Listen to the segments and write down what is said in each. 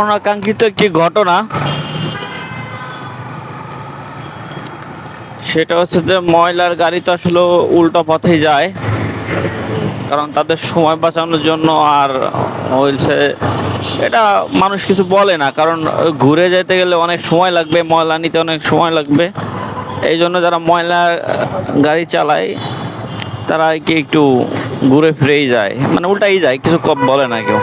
অনাকাঙ্ক্ষিত একটি ঘটনা। সেটা হচ্ছে যে ময়লার গাড়ি তো আসলে উল্টো পথে যায়। কারণ তাদের সময় বাঁচানোর জন্য আর হয়েছে এটা মানুষ কিছু বলে না। কারণ ঘুরে যেতে গেলে অনেক সময় লাগবে, ময়লা নিতে অনেক সময় লাগবে। এই জন্য যারা ময়লা গাড়ি চালায়, তারা কি একটু ঘুরে ফিরেই যায়। মানে উল্টাই যায়, কিছু কম বলে না কেউ।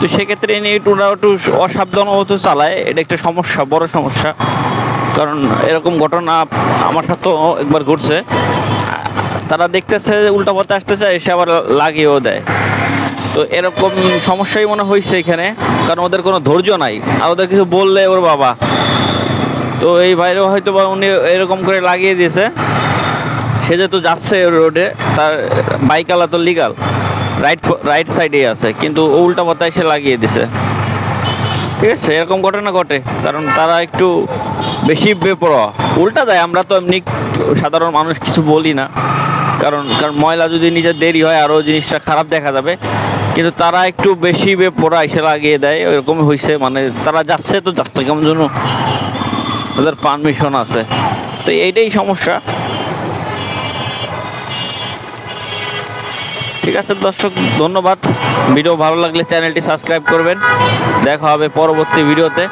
তো সেক্ষেত্রে নিয়ে একটু ওরা একটু চালায়। এটা একটা সমস্যা, বড় সমস্যা। কারণ এরকম ঘটনা আমার সাথেও একবার ঘটছে। তারা দেখতেছে, উল্টা পথে আসতেছে, এসে আবার লাগিয়েও দেয়। তো এরকম সমস্যাই মনে হয়েছে এখানে। কারণ ওদের কোনো ধৈর্য নাই। আর ওদের কিছু বললে ওর বাবা তো এই বাইরেও হয়তো বা উনি এরকম করে লাগিয়ে দিয়েছে। সে যেহেতু যাচ্ছে রোডে, তার বাইকালা তো লিগাল রাইট রাইট সাইডেই আছে, কিন্তু উল্টা পথায় সে লাগিয়ে দিছে। ঠিক আছে, এরকম ঘটনা ঘটে, কারণ তারা একটু বেশি বেপরোয়া। উল্টা দেয় আমরা তো এমনি সাধারণ মানুষ কিছু বলি না, কারণ কারণ ময়লা যদি নিজের দেরি হয়, আরও জিনিসটা খারাপ দেখা যাবে। কিন্তু তারা একটু বেশি বেপরোয়া এসে লাগিয়ে দেয় এরকম হয়েছে মানে তারা যাচ্ছে তো যাচ্ছে, কেমন জন্য ওদের পারমিশন আছে। তো এইটাই সমস্যা। ঠিক আছে দর্শক, ধন্যবাদ। ভিডিও ভালো লাগলে চ্যানেলটি সাবস্ক্রাইব করবেন। দেখা হবে পরবর্তী ভিডিওতে।